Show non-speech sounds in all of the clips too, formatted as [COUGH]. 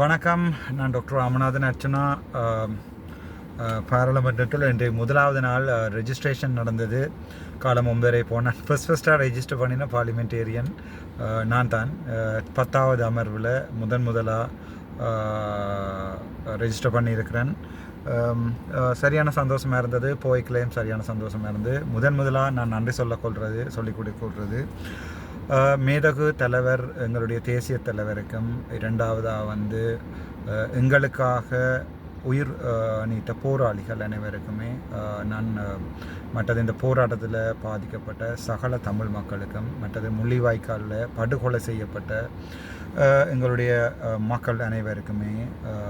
வணக்கம். நான் டாக்டர் ராமநாதன் அர்ச்சனா. பாராளுமன்றத்தில் இன்றைய முதலாவது நாள் ரெஜிஸ்ட்ரேஷன் நடந்தது. காலம் ஒன்பதரை போனேன் ஃபர்ஸ்ட் ஃபஸ்ட்டாக ரெஜிஸ்டர் பண்ணின பார்லிமெண்டேரியன் நான் தான். பத்தாவது அமர்வில் முதன் முதலாக ரெஜிஸ்டர் பண்ணியிருக்கிறேன். சரியான சந்தோஷமாக இருந்தது. போய்க்கலையும் சரியான சந்தோஷமாக இருந்தது. முதன் முதலாக நான் நன்றி சொல்லக்கொள்வது சொல்லிக் கொடுக்கொள்வது மேதகு தலைவர் எங்களுடைய தேசிய தலைவருக்கும் இரண்டாவதாக வந்து எங்களுக்காக உயிர் நீத்த போராளிகள் அனைவருக்குமே நான் மற்றது இந்த போராட்டத்தில் பாதிக்கப்பட்ட சகல தமிழ் மக்களுக்கும் மற்றது முள்ளிவாய்க்காலில் படுகொலை செய்யப்பட்ட எங்களுடைய மக்கள் அனைவருக்குமே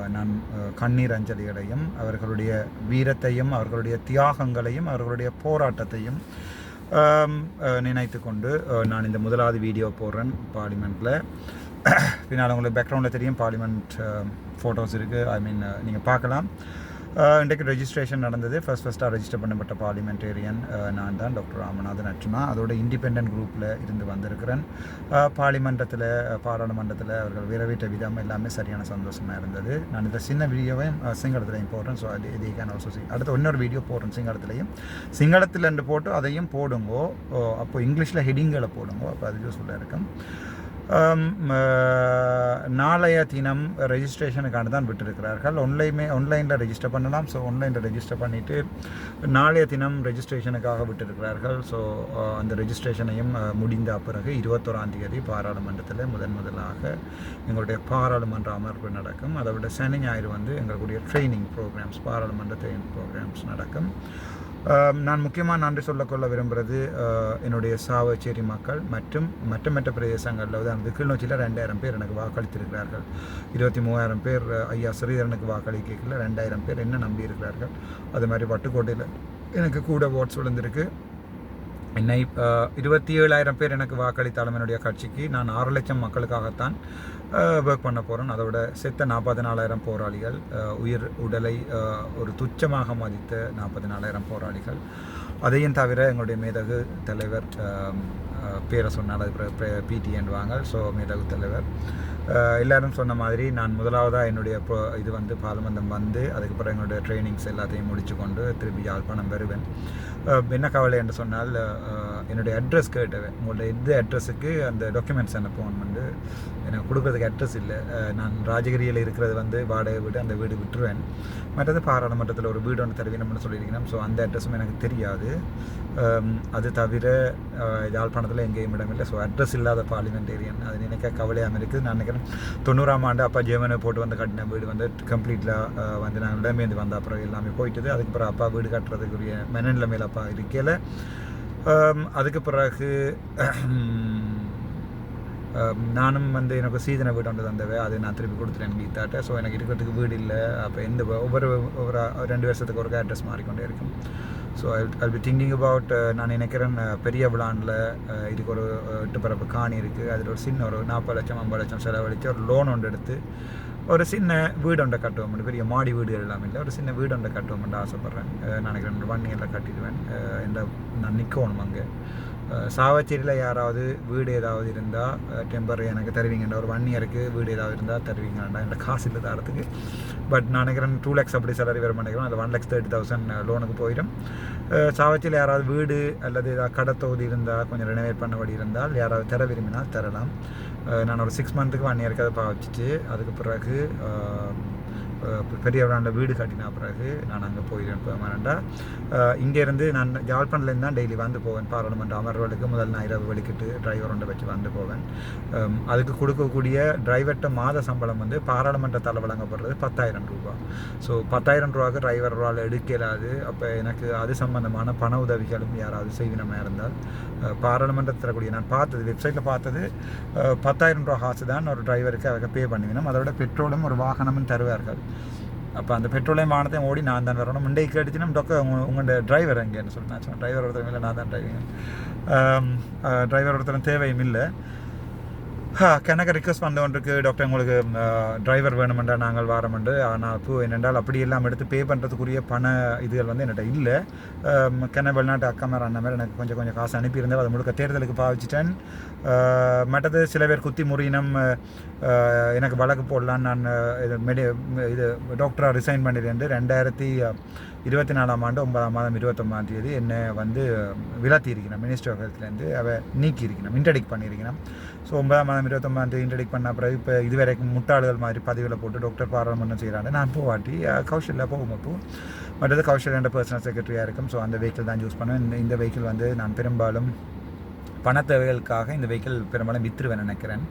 நான் கண்ணீர் அஞ்சலிகளையும் அவர்களுடைய வீரத்தையும் அவர்களுடைய தியாகங்களையும் அவர்களுடைய போராட்டத்தையும் நினைத்து கொண்டு நான் இந்த முதலாவது வீடியோ போடுறேன் பார்லிமெண்ட்டில் [COUGHS] பின்னால் உங்களுக்கு பேக்ரவுண்டில் தெரியும் பார்லிமெண்ட் ஃபோட்டோஸ் இருக்குது ஐ மீன் நீங்கள் பார்க்கலாம். இன்றைக்கு ரெஜிஸ்ட்ரேஷன் நடந்தது. ஃபர்ஸ்ட் ஃபஸ்ட்டாக ரெஜிஸ்டர் பண்ணப்பட்ட பார்லிமெண்டேரியன் நான் தான் டாக்டர் ராமநாதன் அர்ச்சனா அதோட இண்டிபெண்ட் குரூப்பில் இருந்து வந்திருக்கிறேன். பார்லிமெண்டத்தில் பாராளுமன்றத்தில் அவர்கள் விரவிட்ட விதம் எல்லாமே சரியான சந்தோஷமாக இருந்தது. நான் இந்த சின்ன வீடியோவையும் சிங்களத்துலையும் போடுறேன். ஸோ அது இது கேன் ஆல்சோ அடுத்து இன்னொரு வீடியோ போடுறேன் சிங்களத்துலையும் சிங்களத்தில் போட்டு அதையும் போடுங்கோ. அப்போ இங்கிலீஷில் ஹெடிங்களை போடுங்கோ. அப்போ அது யூஸ்ஃபுல்லாக இருக்கும். நாளைய தினம் ரெஜிஸ்ட்ரேஷனுக்கான தான் விட்டிருக்கிறார்கள். ஒன்லைமே ஆன்லைனில் ரெஜிஸ்டர் பண்ணலாம். ஸோ ஆன்லைனில் ரெஜிஸ்டர் பண்ணிவிட்டு நாளைய தினம் ரெஜிஸ்ட்ரேஷனுக்காக விட்டிருக்கிறார்கள். ஸோ அந்த ரெஜிஸ்ட்ரேஷனையும் முடிந்த பிறகு இருபத்தோராம் தேதி பாராளுமன்றத்தில் முதன் முதலாக எங்களுடைய பாராளுமன்ற அமர்வு நடக்கும். அதை விட சனி ஞாயிறு வந்து எங்களுடைய ட்ரைனிங் ப்ரோக்ராம்ஸ் பாராளுமன்ற ட்ரைனிங் ப்ரோக்ராம்ஸ் நடக்கும். நான் முக்கியமாக நன்றி சொல்லக்கொள்ள விரும்புகிறது என்னுடைய சாவச்சேரி மக்கள் மற்றும் மற்ற மற்ற பிரதேசங்களில் உதாரணத்துக்கு கிளிநொச்சியில் ரெண்டாயிரம் பேர் எனக்கு வாக்களித்திருக்கிறார்கள். இருபத்தி மூவாயிரம் பேர் ஐயா ஸ்ரீதரனுக்கு வாக்களிக்கல ரெண்டாயிரம் பேர் என்ன நம்பி இருக்கிறார்கள் அது மாதிரி வட்டுக்கோட்டையில் எனக்கு கூட ஓட்ஸ் விழுந்திருக்கு. என்னை இருபத்தி ஏழாயிரம் பேர் எனக்கு வாக்களித்தாலும் என்னுடைய கட்சிக்கு நான் ஆறு லட்சம் மக்களுக்காகத்தான் ஒர்க் பண்ண போகிறேன் அதோட செத்த நாற்பத்தி நாலாயிரம் போராளிகள் உயிர் உடலை ஒரு துச்சமாக மதித்த நாற்பத்தி நாலாயிரம் போராளிகள். அதையும் தவிர எங்களுடைய மேதகு தலைவர் பேரை சொன்னால் அது பிடிஎன் வாங்க ஸோ மேதகு தலைவர். எல்லோரும் எல்லாரும் சொன்ன மாதிரி நான் முதலாவதாக என்னுடைய ப்ரோ இது வந்து பாலமந்தம் வந்து அதுக்கப்புறம் என்னுடைய ட்ரைனிங்ஸ் எல்லாத்தையும் முடித்து கொண்டு திருப்பி யாழ்ப்பாணம் வருவேன். என்ன கவலை என்று சொன்னால் என்னுடைய அட்ரஸ் கேட்டுவேன். உங்களுடைய இந்த அட்ரஸுக்கு அந்த டாக்குமெண்ட்ஸ் அனுப்புவோம் வந்து எனக்கு கொடுக்குறதுக்கு அட்ரஸ் இல்லை. நான் ராஜகிரியில் இருக்கிறது வந்து வாடகை வீடு அந்த வீடு விட்டுருவேன். மற்றது பாராளுமன்றத்தில் ஒரு வீடு ஒன்று தருவீனம்னு சொல்லியிருக்கிறேன் ஸோ அந்த அட்ரஸும் எனக்கு தெரியாது. அது தவிர அஹ், யாழ்ப்பாணத்தில் எங்கேயும் இடமில்லை ஸோ அட்ரஸ் இல்லாத பார்லிமெண்டேரியன் அது நினைக்க கவலையாமல் இருக்குது நான் நினைக்கிறேன் தொண்ணூறாம் ஆண்டு அப்பா ஜெர்மனை போட்டு வந்து கட்டின வீடு வந்து கம்ப்ளீட்டாக வந்து நான் இடமேந்து வந்த அப்புறம் எல்லாமே போயிட்டது அதுக்கப்புறம் அப்பா வீடு கட்டுறதுக்குரிய மனநிலைமையில் அப்பா இருக்கல அதுக்கு பிறகு நானும் வந்து எனக்கு சீதனை வீடு ஒன்று தந்தவை அது நான் திருப்பி கொடுத்துட்டேன் கீதாட்ட ஸோ எனக்கு இருக்கிறதுக்கு வீடு இல்லை அப்போ எந்த ஒவ்வொரு ஒவ்வொரு ரெண்டு வருஷத்துக்கு ஒரு அட்ரஸ் மாறிக்கொண்டே இருக்கும் so I B thinking about நான் நினைக்கிறேன் uh, பெரிய விளாண்டில் uh, இதுக்கு ஒரு uh, அஹ், எட்டு பரப்பு காணி இருக்குது அதில் ஒரு சின்ன ஒரு நாற்பது லட்சம் ஐம்பது லட்சம் செலவழித்து ஒரு லோன் ஒன்று எடுத்து ஒரு சின்ன வீடு ஒன்றை கட்டுவோம். பெரிய மாடி வீடுகள் எல்லாம் இல்லை. ஒரு சின்ன வீடு ஒன்றை கட்டுவோம்னு ஆசைப்பட்றேன். நான் நினைக்கிறேன் ஒரு ஒன் இயரில் கட்டிடுவேன் எந்த இந்த நான் நிற்கணும் அங்கே. சாவச்சேரியில் யாராவது வீடு ஏதாவது இருந்தால் டெம்பரரி எனக்கு தருவீங்கண்டா ஒரு ஒன் இயருக்கு வீடு ஏதாவது இருந்தால் தருவீங்கண்டா என்கிட்ட காசு இல்லை தரத்துக்கு. பட் நான் நினைக்கிறேன் டூ லேக்ஸ் அப்படி சேலரி வர நினைக்கிறோம் அது ஒன் லேக்ஸ் தேர்ட்டி தௌசண்ட் லோனுக்கு போயிடும். சாவச்சியில் யாராவது வீடு அல்லது ஏதாவது கடை தொகுதி இருந்தால் கொஞ்சம் ரெனோவேட் பண்ணபடி இருந்தால் யாராவது தர விரும்பினால் தரலாம். நான் ஒரு சிக்ஸ் மந்த்துக்கு ஒன் இயருக்கு அதை பாவச்சிட்டு அதுக்கு பிறகு பெரியவரான பெரிய வீடு கட்டின பிறகு நான் அங்கே போயிடுவேன் பெர்மனண்டாக இங்கேருந்து நான் யாழ்ப்பாணத்துலேருந்து தான் டெய்லி வந்து போவேன். பாராளுமன்ற அமர்வுகளுக்கு முதல் நான் இரவு வெளிக்கிட்டு டிரைவர் ஒன்றை வச்சு வந்து போவேன். அதுக்கு கொடுக்கக்கூடிய டிரைவர்கிட்ட மாத சம்பளம் வந்து பாராளுமன்றத்தால் வழங்கப்படுறது பத்தாயிரம் ரூபா. ஸோ பத்தாயிரம் ரூபாவுக்கு டிரைவர் ரூபாவில் எடுக்கலாது. அப்போ எனக்கு அது சம்பந்தமான பண உதவிகளும் யாராவது செய்வினமாக இருந்தால் பாராளுமன்றத்தில் தரக்கூடிய நான் பார்த்தது வெப்சைட்டில் பார்த்தது பத்தாயிரம் ரூபா காசு தான் ஒரு டிரைவருக்கு அவங்க பே பண்ணிவிடும் அதோட பெட்ரோலும் ஒரு வாகனமும் தருவார்கள். அப்போ அந்த பெட்ரோலையும் வானத்தையும் ஓடி நான் தான் வரணும். முண்டைக்கு அடிச்சுனா டொக்க உங்களோட டிரைவர் எங்கேன்னு சொல்லி நான் சொன்னேன் டிரைவர் ஒருத்தரும் இல்லை நான் தான் டிரைவிங் டிரைவர் ஒருத்தரும் தேவையும் இல்லை. கணக்கு ரிக்வஸ்ட் பண்ண ஒன்றுக்கு டாக்டர் உங்களுக்கு டிரைவர் வேணுமென்றா நாங்கள் வாரமெண்டு. ஆனால் இப்போ என்னென்றால் அப்படி எல்லாம் எடுத்து பே பண்ணுறதுக்குரிய பண இதுகள் வந்து என்கிட்ட இல்லை. கென வெளிநாட்டு அக்கா மாதிரி அந்த மாதிரி எனக்கு கொஞ்சம் கொஞ்சம் காசு அனுப்பியிருந்தேன் அதை முழுக்க தேர்தலுக்கு பாவிச்சிட்டேன். மற்றது சில பேர் குத்தி முறியினம் எனக்கு வழக்கு போடலான்னு நான் இது மெடி இது டாக்டராக ரிசைன் பண்ணியிருந்தேன். ரெண்டாயிரத்தி இருபத்தி நாலாம் ஆண்டு ஒன்பதாம் மாதம் இருபத்தொம்பதாம் தேதி என்னை வந்து விலத்தி இருக்கிறேன் மினிஸ்டர் ஆஃப் ஹெல்த்லேருந்து அவ நீக்கி இருக்கிறேன் இன்டடிக் பண்ணியிருக்கிறேன். ஸோ ஒன்பதாம் மாதம் இருபத்தொம்பதாம் தேதி இன்டடிக் பண்ண பிறகு இப்போ இதுவரைக்கும் முட்டாள்கள் மாதிரி பதிவில் போட்டு டாக்டர் பாராளுமன்றம் செய்கிறாங்க நான் போவாட்டி கௌஷலில் போகும்போது மற்றது கௌஷல் என்ற பர்சனல் செக்ரட்டரியாக இருக்கும். ஸோ அந்த வெஹிக்கிள் தான் யூஸ் பண்ணுவேன். இந்த- இந்த வெஹிக்கிள் வந்து நான் பெரும்பாலும் பண தேவைகளுக்காக இந்த வெஹிக்கிள் பெரும்பாலும் விற்றுருவேன் நினைக்கிறேன்.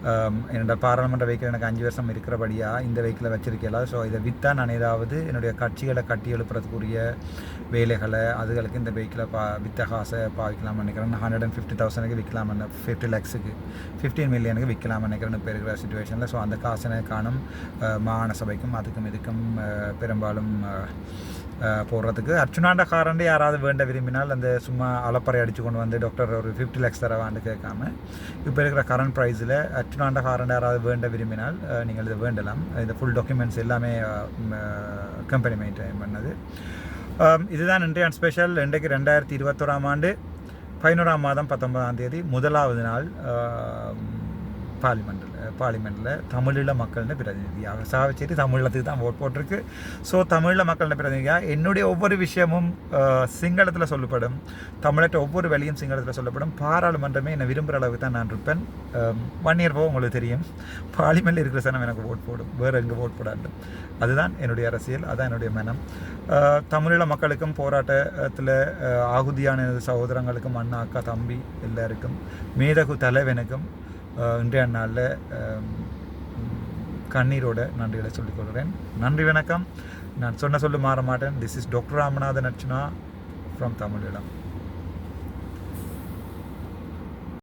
என்னோடய என்னோட பாராளுமன்ற வெஹிக்கிள் எனக்கு அஞ்சு வருஷம் இருக்கிறபடியாக இந்த வெஹிக்கிளை வச்சிருக்கல ஸோ இதை விற்றா நான் ஏதாவது என்னுடைய கட்சிகளை கட்டி எழுப்புறதுக்குரிய வேலைகளை அதுகளுக்கு இந்த வெஹிக்கிளை பா வித்த காசை பாவிக்கலாம்னு நினைக்கிறேன். ஹண்ட்ரட் அண்ட் ஃபிஃப்டி தௌசண்ட்க்கு விற்கலாம் ஃபிஃப்டி லேக்ஸுக்கு ஃபிஃப்டீன் மில்லியனுக்கு விற்கலாம் நினைக்கிறேன் இப்போ இருக்கிற சுச்சுவேஷனில் ஸோ அந்த காசனை காணும் மாகாண சபைக்கும் அதுக்கும் இதுக்கும் பெரும்பாலும் போடுறதுக்கு. அர்ச்சுனாண்ட காரண்டு யாராவது வேண்ட விரும்பினால் அந்த சும்மா அலப்பறை அடித்து கொண்டு வந்து டாக்டர் ஒரு ஃபிஃப்டி லேக்ஸ் தரவான்னு கேட்காம இப்போ இருக்கிற கரண்ட் ப்ரைஸில் அர்ச்சுனாண்ட காரண்டு யாராவது வேண்ட விரும்பினால் நீங்கள் இதை வேண்டலாம். இந்த ஃபுல் டாக்குமெண்ட்ஸ் எல்லாமே கம்பெனி மெயின்டைன் பண்ணது. இதுதான் இன்றைய ஸ்பெஷல் இன்றைக்கு ரெண்டாயிரத்தி இருபத்தோராம் ஆண்டு பதினோராம் மாதம் பத்தொன்பதாம் தேதி முதலாவது நாள். பார்லிமெண்ட்டில் பார்லிமெண்ட்டில் தமிழீழ மக்களின் பிரதிநிதியாக. சாவச்சேரி தமிழத்துக்கு தான் ஓட் போட்டிருக்கு. ஸோ தமிழீழ மக்களின் பிரதிநிதியாக என்னுடைய ஒவ்வொரு விஷயமும் சிங்களத்தில் சொல்லப்படும். தமிழற்ற ஒவ்வொரு வேலையும் சிங்களத்தில் சொல்லப்படும். பாராளுமன்றமே என்னை விரும்புகிற அளவுக்கு தான் நான் இருப்பேன். ஒன் இயர் போக உங்களுக்கு தெரியும். பார்லிமெண்ட்டில் இருக்கிற சனம் எனக்கு ஓட் போடும். வேறு எங்கே ஓட் போடாண்டும் அதுதான் என்னுடைய அரசியல் அதான் என்னுடைய மனம். அஹ், தமிழீழ மக்களுக்கும் போராட்டத்தில் ஆகுதியான சகோதரங்களுக்கும் அண்ணா அக்கா தம்பி எல்லாருக்கும் மேதகு தலைவனுக்கும் இன்றைய நாளில் கண்ணீரோட நன்றிகளை சொல்லிக் கொள்கிறேன். நன்றி வணக்கம். நான் சொன்ன சொல்லு மாற மாட்டேன். This is doctor Ramanathan Archana from Tamileelam